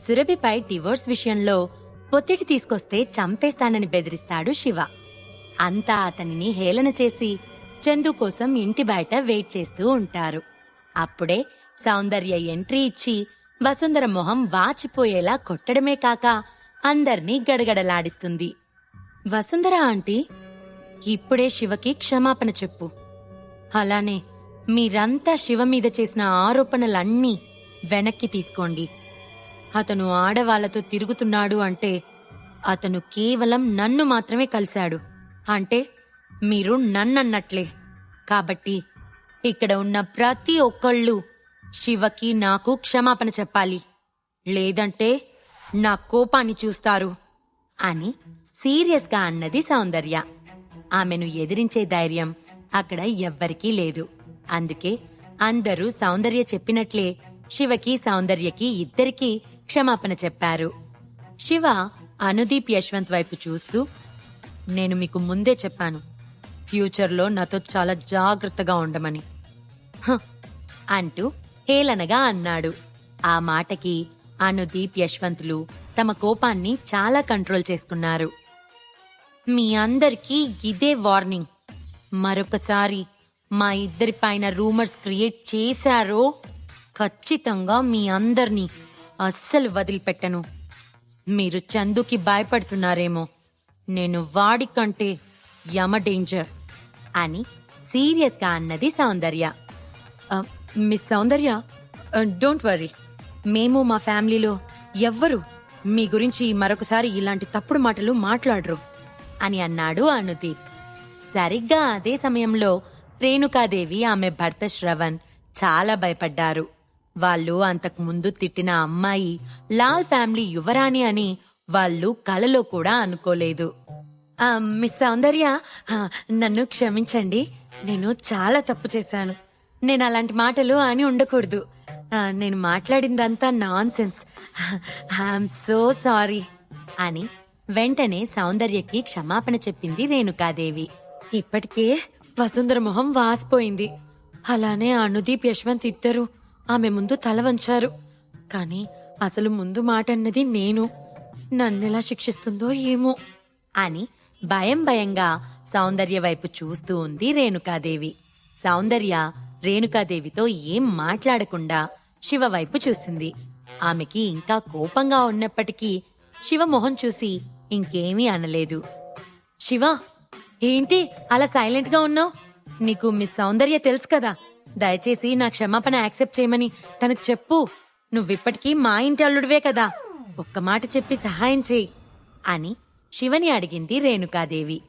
సురభిపై divorce విషయంలో ఒత్తిడి తీసుకొస్తే చంపేస్తానని బెదిరిస్తాడు శివ. అంతా అతనిని హేళన చేసి చందు కోసం ఇంటి బయట వెయిట్ చేస్తూ ఉంటారు. అప్పుడే సౌందర్య ఎంట్రీ ఇచ్చి వసుంధర మొహం వాచిపోయేలా కొట్టడమే కాక అందర్నీ గడగడలాడిస్తుంది. వసుంధర ఆంటీ ఇప్పుడే శివకి క్షమాపణ చెప్పు. అలానే మీరంతా శివ మీద చేసిన ఆరోపణలన్నీ వెనక్కి తీసుకోండి. అతను ఆడవాళ్ళతో తిరుగుతున్నాడు అంటే అతను కేవలం నన్ను మాత్రమే కలిశాడు. అంటే మీరు నన్నన్నట్లే. కాబట్టి ఇక్కడ ఉన్న ప్రతి ఒక్కళ్ళు శివకి నాకు క్షమాపణ చెప్పాలి. లేదంటే నా కోపాన్ని చూస్తారు అని సీరియస్గా అన్నది సౌందర్య. ఆమెను ఎదిరించే ధైర్యం అక్కడ ఎవ్వరికీ లేదు. అందుకే అందరూ సౌందర్య చెప్పినట్లే శివకి సౌందర్యకి ఇద్దరికీ క్షమాపణ చెప్పారు. శివ అనుదీప్ యశ్వంత్ వైపు చూస్తూ నేను మీకు ముందే చెప్పాను ఫ్యూచర్లో నాతో చాలా జాగ్రత్తగా ఉండమని. "హ" అంటూ హేళనగా అన్నాడు. ఆ మాటకి అనుదీప్ యశ్వంతులు తమ కోపాన్ని చాలా కంట్రోల్ చేసుకున్నారు. మీ అందరికీ ఇదే వార్నింగ్. మరొకసారి మా ఇద్దరి పైన రూమర్స్ క్రియేట్ చేశారో ఖచ్చితంగా మీ అందరినీ అస్సలు వదిలిపెట్టను. మీరు చందుకి భయపడుతున్నారేమో. నేను వాడి కంటే యమ డేంజర్ అని సీరియస్గా అన్నది Soundarya. Miss Soundarya don't worry మేము మా ఫ్యామిలీలో ఎవ్వరు మీ గురించి మరొకసారి ఇలాంటి తప్పుడు మాటలు మాట్లాడరు అని అన్నాడు అనుదీప్. సరిగ్గా అదే సమయంలో రేణుకాదేవి ఆమె భర్త శ్రవణ్ చాలా భయపడ్డారు. వాళ్ళు అంతకు ముందు తిట్టిన అమ్మాయి లాల్ ఫ్యామిలీ యువరాణి అని వాళ్ళు కలలో కూడా అనుకోలేదు. మిస్ సౌందర్య నన్ను క్షమించండి. నేను చాలా తప్పు చేశాను. నేను అలాంటి మాటలు అని ఉండకూడదు. నేను మాట్లాడిందంతా nonsense I'm so sorry అని వెంటనే సౌందర్యకి క్షమాపణ చెప్పింది రేణుకాదేవి. ఇప్పటికే వసుంధర మొహం వాసిపోయింది. అలానే అనుదీప్ యశ్వంత్ ఇద్దరు ఆమె ముందు తల వంచారు. కానీ అసలు ముందు మాట అన్నది నేను. నన్నెలా శిక్షిస్తుందో ఏమో. అని భయం భయంగా సౌందర్య వైపు చూస్తూ ఉంది రేణుకాదేవి. సౌందర్య రేణుకాదేవితో ఏం మాట్లాడకుండా శివ వైపు చూసింది. ఆమెకి ఇంకా కోపంగా ఉన్నప్పటికీ శివ మొహం చూసి ఇంకేమీ అనలేదు. శివ ఏంటి అలా సైలెంట్గా ఉన్నావు? నీకు మిస్ సౌందర్య తెలుసు కదా. దయచేసి నా క్షమాపణ యాక్సెప్ట్ చేయమని. తనకు చెప్పు నువ్విప్పటికీ మా ఇంటి అల్లుడివే కదా. ఒక్క మాట చెప్పి సహాయం చేయి అని శివని అడిగింది రేణుకాదేవి.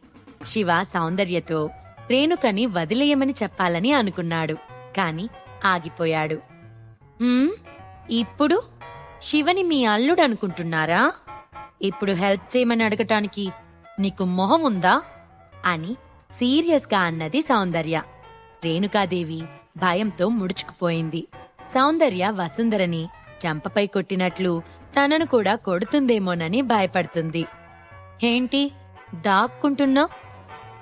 శివ సౌందర్యతో రేణుకని వదిలేయమని చెప్పాలని అనుకున్నాడు కాని ఆగిపోయాడు. ఇప్పుడు శివని మీ అల్లుడు అనుకుంటున్నారా? ఇప్పుడు హెల్ప్ చేయమని అడగటానికి నీకు మొహం ఉందా? అని సీరియస్గా అన్నది సౌందర్య. రేణుకాదేవి భయంతో ముడుచుకుపోయింది. సౌందర్య వసుంధరని చంపపై కొట్టినట్లు తనను కూడా కొడుతుందేమోనని భయపడుతుంది. ఏంటి? దాక్కుంటున్నా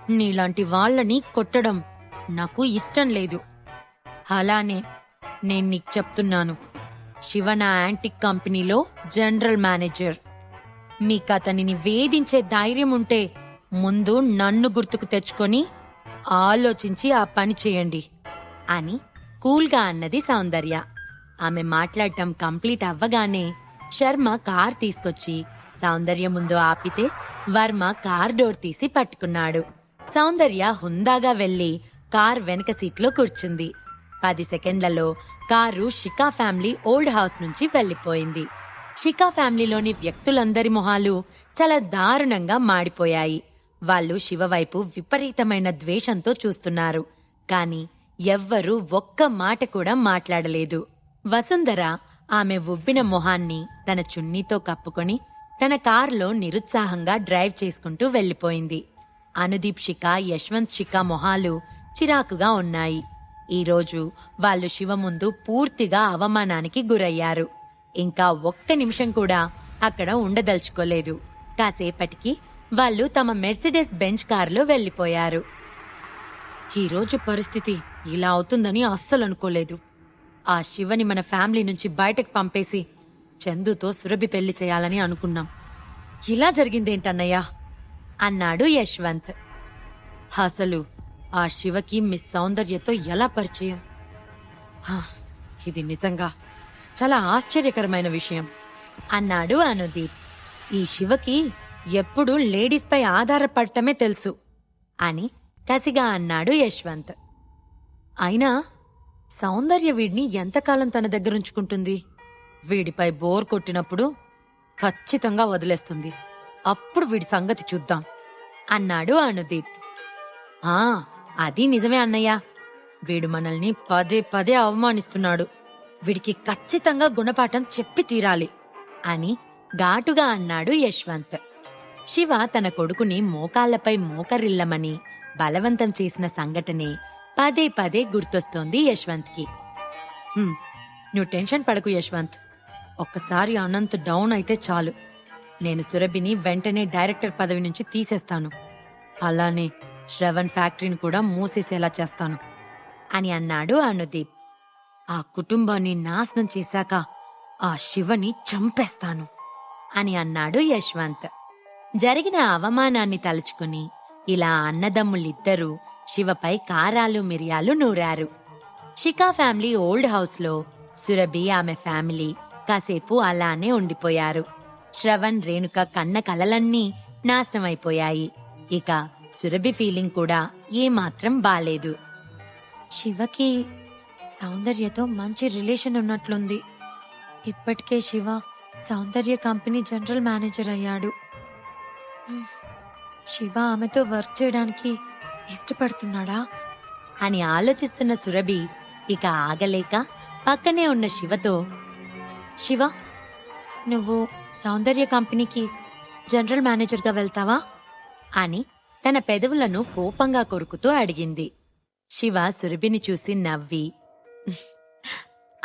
నీలాంటి వాళ్ళని కొట్టడం నాకు ఇష్టం లేదు. అలానే నేను నీకు చెప్తున్నాను. శివ నా యాంటిక్ కంపెనీలో జనరల్ మేనేజర్. మీకు అతనిని వేధించే ధైర్యం ఉంటే ముందు నన్ను గుర్తుకు తెచ్చుకొని ఆలోచించి ఆ పని చేయండి. అని కూల్గా అన్నది సౌందర్య. ఆమె మాట్లాడటం కంప్లీట్ అవ్వగానే శర్మ కార్ తీసుకొచ్చి సౌందర్య ముందు ఆపితే వర్మ కార్ డోర్ తీసి పట్టుకున్నాడు. సౌందర్య హుందాగా వెళ్ళి కార్ వెనక సీట్లో కూర్చుంది. పది సెకండ్లలో car Shika family old house నుంచి వెళ్ళిపోయింది షికా ఫ్యామిలీలోని వ్యక్తులందరి మొహాలు చాలా దారుణంగా మాడిపోయాయి. వాళ్ళు శివ వైపు విపరీతమైన ద్వేషంతో చూస్తున్నారు. కానీ ఎవ్వరూ ఒక్క మాట కూడా మాట్లాడలేదు. వసుంధర ఆమె ఉబ్బిన మొహాన్ని తన చున్నీతో కప్పుకొని తన కారులో నిరుత్సాహంగా డ్రైవ్ చేసుకుంటూ వెళ్ళిపోయింది అనుదీప్ షిక యశ్వంత్ షిక మొహాలు చిరాకుగా ఉన్నాయి. ఈరోజు వాళ్ళు శివ ముందు పూర్తిగా అవమానానికి గురయ్యారు. ఇంకా ఒక్క నిమిషం కూడా అక్కడ ఉండదలుచుకోలేదు. కాసేపటికి వాళ్ళు తమ మెర్సిడెస్ బెంచ్ కారులో వెళ్ళిపోయారు ఈరోజు పరిస్థితి ఇలా అవుతుందని అస్సలు అనుకోలేదు. ఆ శివని మన ఫ్యామిలీ నుంచి బయటకు పంపేసి చందుతో సురభి పెళ్ళి చేయాలని అనుకున్నాం. ఇలా జరిగిందేంటన్నయ్యా? అన్నాడు యశ్వంత్. అసలు ఆ శివకి మిస్ సౌందర్యతో ఎలా పరిచయం? హా, ఇది నిజంగా చాలా ఆశ్చర్యకరమైన విషయం అన్నాడు అనుదీప్. ఈ శివకి ఎప్పుడూ లేడీస్పై ఆధారపడటమే తెలుసు అని కసిగా అన్నాడు యశ్వంత్. అయినా సౌందర్య వీడిని ఎంతకాలం తన దగ్గరుంచుకుంటుంది వీడిపై బోర్ కొట్టినప్పుడు ఖచ్చితంగా వదిలేస్తుంది. అప్పుడు వీడి సంగతి చూద్దాం అన్నాడు అనుదీప్. ఆ అది నిజమే అన్నయ్య. వీడు మనల్ని పదే పదే అవమానిస్తున్నాడు. వీడికి ఖచ్చితంగా గుణపాఠం చెప్పి తీరాలి అని ఘాటుగా అన్నాడు యశ్వంత్. శివ తన కొడుకుని మోకాళ్ళపై మోకరిల్లమని బలవంతం చేసిన సంఘటనే పదే పదే గుర్తొస్తోంది యశ్వంత్కి. నువ్వు టెన్షన్ పడకు యశ్వంత్. ఒక్కసారి అనంత్ డౌన్ అయితే చాలు. నేను సురభిని వెంటనే డైరెక్టర్ పదవి నుంచి తీసేస్తాను. అలానే శ్రవణ్ ఫ్యాక్టరీని కూడా మూసేసేలా చేస్తాను అని అన్నాడు అనుదీప్. ఆ కుటుంబాన్ని నాశనం చేశాక ఆ శివని చంపేస్తాను అని అన్నాడు యశ్వంత్. జరిగిన అవమానాన్ని తలుచుకుని ఇలా అన్నదమ్ములిద్దరూ శివపై కారాలు మిరియాలు నూరారు. షికా ఫ్యామిలీ ఓల్డ్ హౌస్లో సురభి ఆమె ఫ్యామిలీ కాసేపు అలానే ఉండిపోయారు. శ్రవణ్ రేణుక కన్న కలలన్నీ నాశనమైపోయాయి. ఇక సురభి ఫీలింగ్ కూడా ఏమాత్రం బాలేదు. శివకి సౌందర్యతో మంచి రిలేషన్ ఉన్నట్లుంది. ఇప్పటికే Shiva Soundarya company general manager అయ్యాడు. శివ ఆమెతో వర్క్ చేయడానికి ఇష్టపడుతున్నాడా? అని ఆలోచిస్తున్న సురభి ఇక ఆగలేక పక్కనే ఉన్న శివతో శివ నువ్వు సౌందర్య కంపెనీకి జనరల్ మేనేజర్గా వెళ్తావా? అని తన పెదవులను కోపంగా కొరుకుతూ అడిగింది. శివ సురభిని చూసి నవ్వి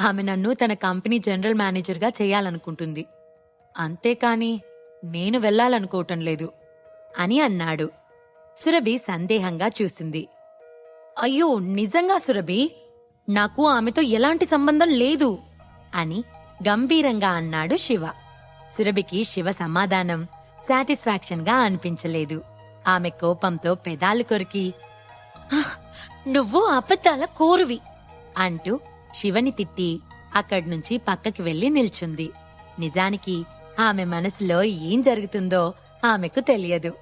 ఆమె నన్ను తన కంపెనీ జనరల్ మేనేజర్గా చేయాలనుకుంటుంది. అంతేకాని నేను వెళ్ళాలనుకోవటం లేదు అని అన్నాడు. సురభి సందేహంగా చూసింది. అయ్యో నిజంగా సురభి? నాకు ఆమెతో ఎలాంటి సంబంధం లేదు అని గంభీరంగా అన్నాడు శివ. సురభికి శివ సమాధానం సాటిస్ఫాక్షన్గా అనిపించలేదు. ఆమె కోపంతో పెదాలు కొరికి నువ్వు అబద్ధాల కోరువి అంటూ శివని తిట్టి అక్కడి నుంచి పక్కకి వెళ్ళి నిల్చుంది. నిజానికి ఆమె మనసులో ఏం జరుగుతుందో ఆమెకు తెలియదు.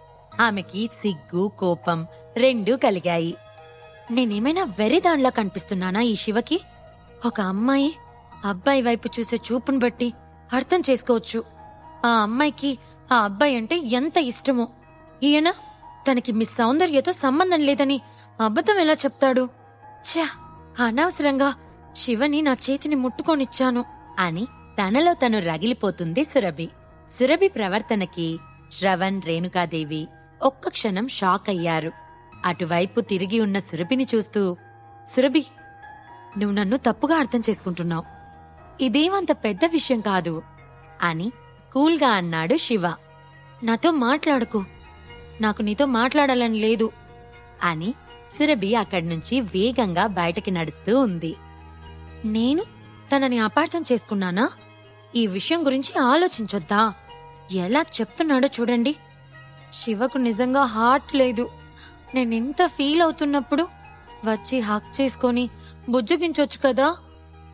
ఆమెకి సిగ్గు కోపం రెండూ కలిగాయి. నేనేమైనా వెరిదాన్లా కనిపిస్తున్నానా ఈ శివకి? ఒక అమ్మాయి అబ్బాయి వైపు చూసే చూపును బట్టి అర్థం చేసుకోవచ్చు. ఆ అమ్మాయికి ఆ అబ్బాయి అంటే ఎంత ఇష్టమో. ఈయన తనకి మిస్ సౌందర్యతో సంబంధం లేదని అబద్ధం ఎలా చెప్తాడు? ఛా! అనవసరంగా శివని నా చేతిని ముట్టుకొనిచ్చాను అని తనలో తను రగిలిపోతుంది సురభి. సురభి ప్రవర్తనకి శ్రవణ్ రేణుకాదేవి ఒక్క క్షణం షాక్ అయ్యారు. అటువైపు తిరిగి ఉన్న సురభిని చూస్తూ సురభి నువ్వు నన్ను తప్పుగా అర్థం చేసుకుంటున్నావు. ఇదేమంత పెద్ద విషయం కాదు అని కూల్గా అన్నాడు శివ. నాతో మాట్లాడకు. నాకు నీతో మాట్లాడాలని లేదు అని సురభి అక్కడి నుంచి వేగంగా బయటకి నడుస్తూ ఉంది. నేను తనని అపార్థం చేసుకున్నానా? ఈ విషయం గురించి ఆలోచించొద్దా? ఎలా చెప్తున్నాడో చూడండి. శివకు నిజంగా హార్ట్ లేదు. నేనింత ఫీల్ అవుతున్నప్పుడు వచ్చి హక్ చేసుకొని బుజ్జగించొచ్చు కదా?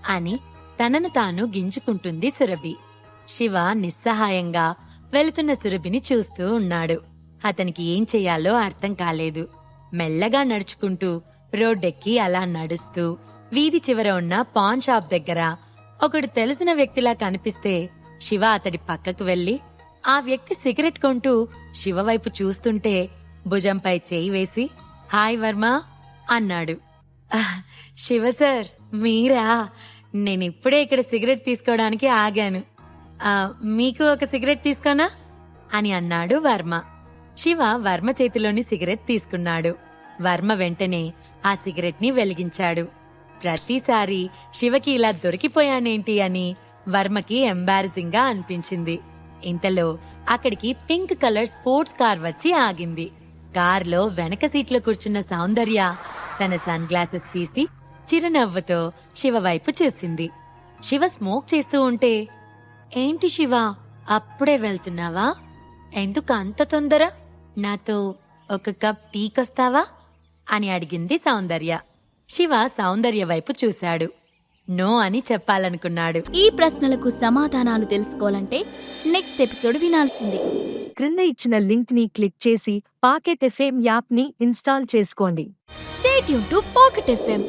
అని తనను తాను గింజుకుంటుంది సురభి. శివ నిస్సహాయంగా వెళుతున్న సురభిని చూస్తూ ఉన్నాడు. అతనికి ఏం చెయ్యాలో అర్థం కాలేదు. మెల్లగా నడుచుకుంటూ రోడ్డెక్కి అలా నడుస్తూ వీధి చివర ఉన్న పాన్ షాప్ దగ్గర ఒకడు తెలిసిన వ్యక్తిలా కనిపిస్తే శివ అతడి పక్కకు వెళ్ళి ఆ వ్యక్తి సిగరెట్ కొంటూ శివ వైపు చూస్తుంటే భుజంపై చేయి వేసి హాయ్ వర్మ అన్నాడు. శివ సార్ మీరా? నేను ఇప్పుడే ఇక్కడ సిగరెట్ తీసుకోవడానికి ఆగాను. మీకు ఒక సిగరెట్ తీసుకోనా? అని అన్నాడు వర్మ. శివ వర్మ చేతిలోని సిగరెట్ తీసుకున్నాడు. వర్మ వెంటనే ఆ సిగరెట్ని వెలిగించాడు. ప్రతిసారి శివకి ఇలా దొరికిపోయానేంటి అని వర్మకి ఎంబారసింగ్గా అనిపించింది. ఇంతలో అక్కడికి పింక్ కలర్ స్పోర్ట్స్ కార్ వచ్చి ఆగింది. కార్లో వెనక సీట్లో కూర్చున్న సౌందర్య తన సన్ గ్లాసెస్ తీసి చిరునవ్వుతో శివ వైపు చూసింది. శివ స్మోక్ చేస్తూ ఉంటే ఏంటి శివ అప్పుడే వెళ్తున్నావా? ఎందుకు అంత తొందర? నాతో ఒక కప్ టీకొస్తావా అని అడిగింది సౌందర్య. శివ సౌందర్య వైపు చూశాడు. నో అని చెప్పాలనుకున్నాడు. ఈ ప్రశ్నలకు సమాధానాలు తెలుసుకోవాలంటే నెక్స్ట్ ఎపిసోడ్ వినాల్సిందే. క్రింద ఇచ్చిన లింక్ని క్లిక్ చేసి పాకెట్ ఎఫ్ఎం యాప్ని ఇన్స్టాల్ చేసుకోండి. స్టేట్ యూన్ టు పాకెట్ ఎఫ్ఎం.